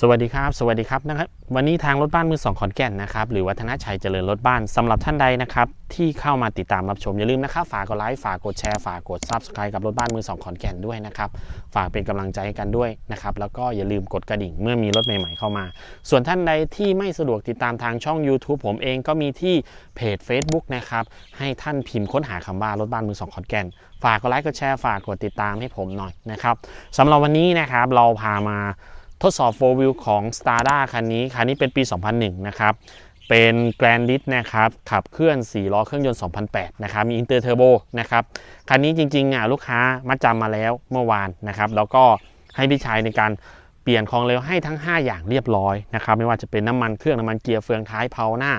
สวัสดีครับ สวัสดีครับนะครับ วันนี้ทางรถบ้านมือสองขอนแก่นนะครับ หรือวัฒนชัยเจริญรถบ้านสำหรับท่านใดนะครับ ที่เข้ามาติดตามรับชมอย่าลืมนะครับ ฝากกดไลค์ฝากกดแชร์ฝากกด Subscribe กับรถบ้านมือสองขอนแก่นด้วยนะครับ ฝากเป็นกำลังใจให้กันด้วยนะครับ แล้วก็อย่าลืมกดกระดิ่งเมื่อมีรถใหม่ๆเข้ามา ส่วนท่านใดที่ไม่สะดวกติดตามทางช่อง YouTube ผมเองก็มีที่เพจ Facebook นะครับให้ท่านพิมพ์ค้นหาคำว่ารถบ้านมือสองขอนแก่นฝากกดไลค์กดแชร์ฝากกดติดตามให้ผมหน่อยนะครับสำหรับวันนี้นะครับเราพามา ทดสอบ 4 wheel ของ Stada คันนี้ คันนี้เป็นปี 2001 นะครับ เป็น Grand l i t นะครับ ขับเคลื่อน 4 ล้อเครื่องยนต์ 2008 นะครับ มี Inter Turbo นะครับ คันนี้จริงๆอะลูกค้ามาจำมาแล้วเมื่อวานนะครับ แล้วก็ให้พี่ชายในการเปลี่ยนของเร็วให้ทั้ง 5 อย่างเรียบร้อยนะครับ ไม่ว่าจะเป็นน้ำมันเครื่องน้ำมันเกียร์เฟืองท้ายเพลาหน้า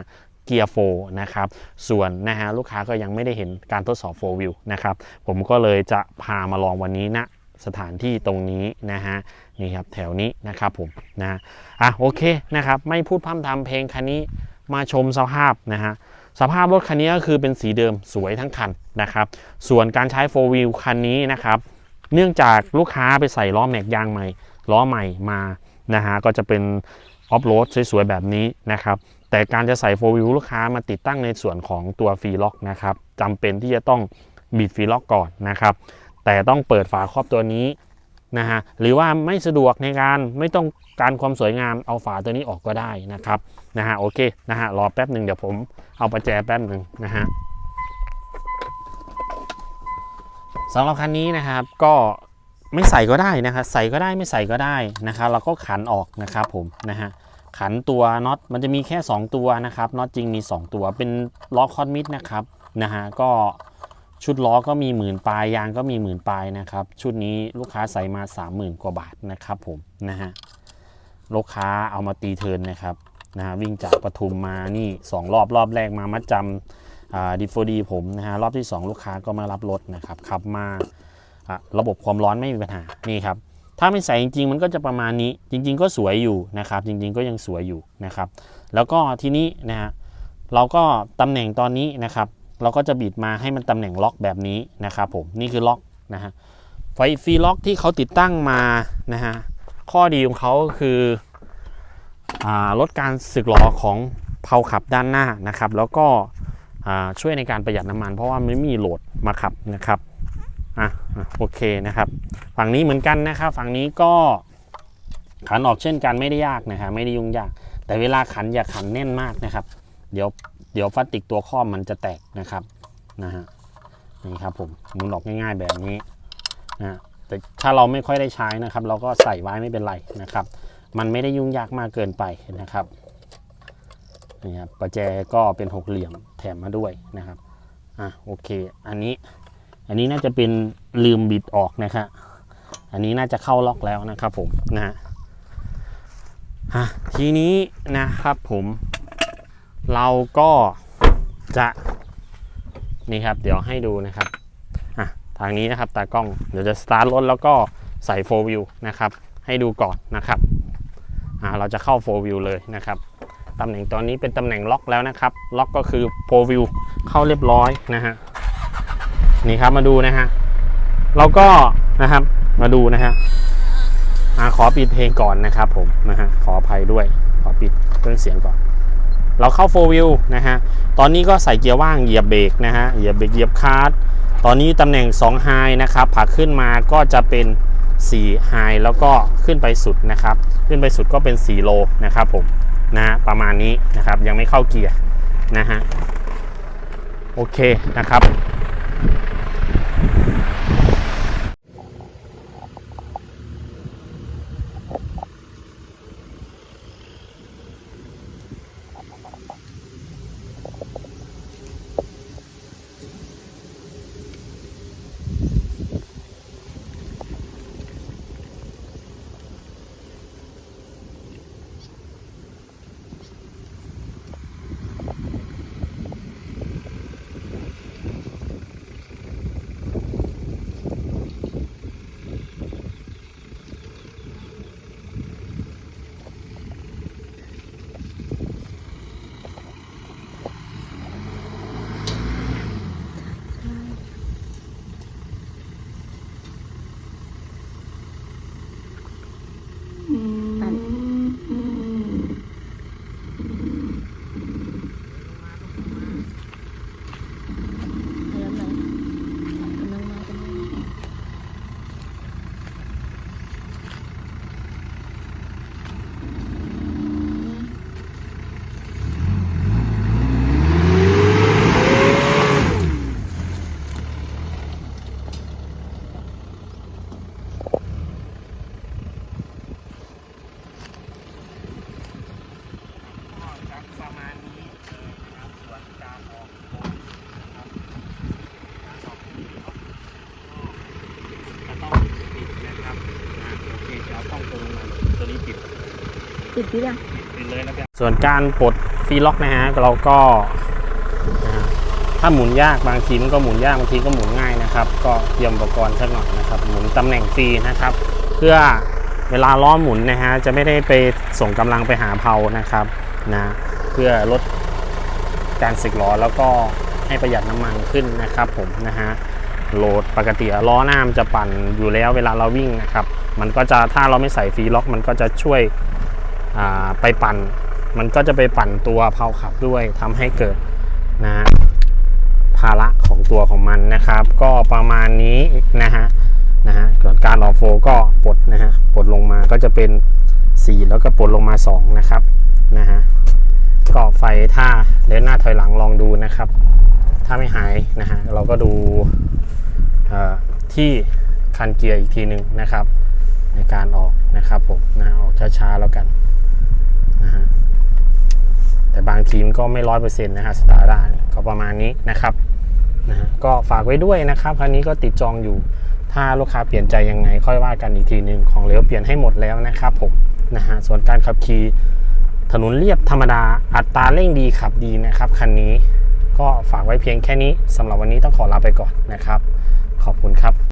เกียร์โฟนะครับ ส่วนนะฮะลูกค้าก็ยังไม่ได้เห็นการทดสอบ 4 wheel นะครับ ผมก็เลยจะพามาลองวันนี้ณ สถานที่ตรงนี้นะฮะนี่ครับแถวนี้นะครับผมนะอะโอเคนะครับไม่พูดพร่ำทำเพลงคันนี้มาชมสภาพนะฮะสภาพรถคันนี้ก็คือเป็นสีเดิมสวยทั้งคันนะครับส่วนการใช้4 wheel คันนี้นะครับเนื่องจากลูกค้าไปใส่ล้อแม็กยางใหม่ล้อใหม่มานะฮะก็จะเป็นออฟโรดสวยๆแบบนี้นะครับแต่การจะใส่4 wheel ลูกค้ามาติดตั้งในส่วนของตัวฟรีล็อกนะครับจำเป็นที่จะต้องบิดฟรีล็อกก่อนนะครับ แต่ต้องเปิดฝาครอบตัวนี้นะฮะหรือว่าไม่สะดวกในการไม่ต้องการความสวยงามเอาฝาตัวนี้ออกก็ได้นะครับนะฮะโอเคนะฮะรอแป๊บหนึ่งเดี๋ยวผมเอาประแจแป๊บหนึ่งนะฮะสำหรับคันนี้นะครับก็ไม่ใส่ก็ได้นะครับใส่ก็ได้ไม่ใส่ก็ได้นะครับเราก็ขันออกนะครับผมนะฮะขันตัวน็อตมันจะมีแค่ 2 ตัวนะครับน็อตจริงมี 2 ตัวเป็นล็อกคอนมิดนะครับนะฮะก็ ชุดล้อก็มีหมื่นปลายยางก็มีหมื่นปลายนะครับ ชุดนี้ลูกค้าใส่มา 30,000 กว่าบาทนะครับผมนะฮะลูกค้าเอามาตีเทินนะครับนะฮะวิ่งจากปทุมมานี่ 2 รอบรอบแรกมามัดจำดีโฟดีผมนะฮะรอบที่ 2 ลูกค้าก็มารับรถนะครับขับมาอะระบบความร้อนไม่มีปัญหานี่ครับถ้าไม่ใส่จริงๆ มันก็จะประมาณนี้จริง ๆ ก็สวยอยู่นะครับ จริง ๆ ก็ยังสวยอยู่นะครับ แล้วก็ทีนี้นะฮะเราก็ตำแหน่งตอนนี้นะครับ เราก็จะบิดมาให้มันตำแหน่งล็อกแบบนี้นะครับผมนี่คือล็อกนะฮะไฟฟีล็อกที่เขาติดตั้งมานะฮะข้อดีของเขาคืออลดการสึกหรอของเพลาขับด้านหน้านะครับ แล้วก็ช่วยในการประหยัดน้ำมัน เพราะว่าไม่มีโหลดมาขับนะครับอะอะโอเคนะครับ ฝั่งนี้เหมือนกันนะครับ ฝั่งนี้ก็ขันออกเช่นกันไม่ได้ยากนะครับไม่ได้ยุ่งยาก แต่เวลาขันอย่าขันแน่นมากนะครับ เดี๋ยว เดี๋ยวพลาสติกตัวครอบมันจะแตกนะครับนะฮะนี่ครับผมหมุนออกง่าย ๆแบบนี้นะแต่ถ้าเราไม่ค่อยได้ใช้นะครับ เราก็ใส่ไว้ไม่เป็นไรนะครับ มันไม่ได้ยุ่งยากมากเกินไปนะครับนี่ครับประแจก็เป็นหกเหลี่ยมแถมมาด้วยนะครับอะโอเค อันนี้อันนี้น่าจะเป็นลืมบิดออกนะครับอันนี้น่าจะเข้าล็อกแล้วนะครับผมนะฮะทีนี้นะครับผม เราก็จะนี่ครับ เดี๋ยวให้ดูนะครับอะทางนี้นะครับตากล้องเดี๋ยวจะสตาร์ทรถแล้วก็ใส่4 wheel นะครับ ให้ดูก่อนนะครับอ่าเราจะเข้า4 wheel เลยนะครับตำแหน่งตอนนี้เป็นตำแหน่งล็อกแล้วนะครับ ล็อกก็คือ4 wheel เข้าเรียบร้อยนะฮะนี่ครับมาดูนะฮะเราก็นะครับมาดูนะฮะอ่าขอปิดเพลงก่อนนะครับผมนะฮะขออภัยด้วย ขอปิดเครื่องเสียงก่อน เราเข้า 4 wheel นะฮะ ตอนนี้ก็ใส่เกียร์ว่างเหยียบเบรกนะฮะ เหยียบเบรกเหยียบคาร์ดตอนนี้ตำแหน่ง2 high นะครับผักขึ้นมาก็จะเป็น4 high แล้วก็ขึ้นไปสุดนะครับ ขึ้นไปสุดก็เป็น4 low นะครับผมนะฮะประมาณนี้นะครับยังไม่เข้าเกียร์นะฮะ โอเคนะครับ ปิดที่ยังปิดเลยแล้วกันส่วนการปลดฟีล็อกนะฮะเราก็ ถ้าหมุนยากบางทีมันก็หมุนยากบางทีก็หมุนง่ายนะครับ ก็เตรียมอุปกรณ์สักหน่อยนะครับ หมุนตำแหน่งฟรีนะครับ เพื่อเวลาล้อหมุนนะฮะจะไม่ได้ไปส่งกำลังไปหาเพานะครับนะเพื่อลดการสึกล้อแล้วก็ให้ประหยัดน้ำมันขึ้นนะครับผมนะฮะโหลดปกติล้อหน้ามันจะปั่นอยู่แล้วเวลาเราวิ่งนะครับ มันก็จะถ้าเราไม่ใส่ฟีล็อก มันก็จะช่วย ไปปั่น มันก็จะไปปั่นตัวเพลาขับด้วยทำให้เกิดนะฮะภาระของตัวของมันนะครับ ก็ประมาณนี้นะฮะนะฮะส่วนการออกโฟก็ปลดนะฮะปลดลงมาก็จะเป็น 4 แล้วก็ปลดลงมา 2 นะครับนะฮะก็ไฟถ้าเดินหน้าถอยหลังลองดูนะครับ ถ้าไม่หายนะฮะเราก็ดูเอ่อที่คันเกียร์อีกทีหนึ่งนะครับ ในการออกนะครับผมนะออกช้าๆแล้วกันนะฮะแต่บางทีมก็ไม่ร้อยเปอร์เซ็นต์นะฮะสตาร์ด้าก็ประมาณนี้นะครับนะฮะก็ฝากไว้ด้วยนะครับคันนี้ก็ติดจองอยู่ ถ้าลูกค้าเปลี่ยนใจยังไง ค่อยว่ากันอีกทีหนึ่งของเหลวเปลี่ยนให้หมดแล้วนะครับผมนะฮะส่วนการขับขี่ถนนเรียบธรรมดาอัตราเร่งดีขับดีนะครับคันนี้ก็ฝากไว้เพียงแค่นี้สำหรับวันนี้ต้องขอลาไปก่อนนะครับ ขอบคุณครับ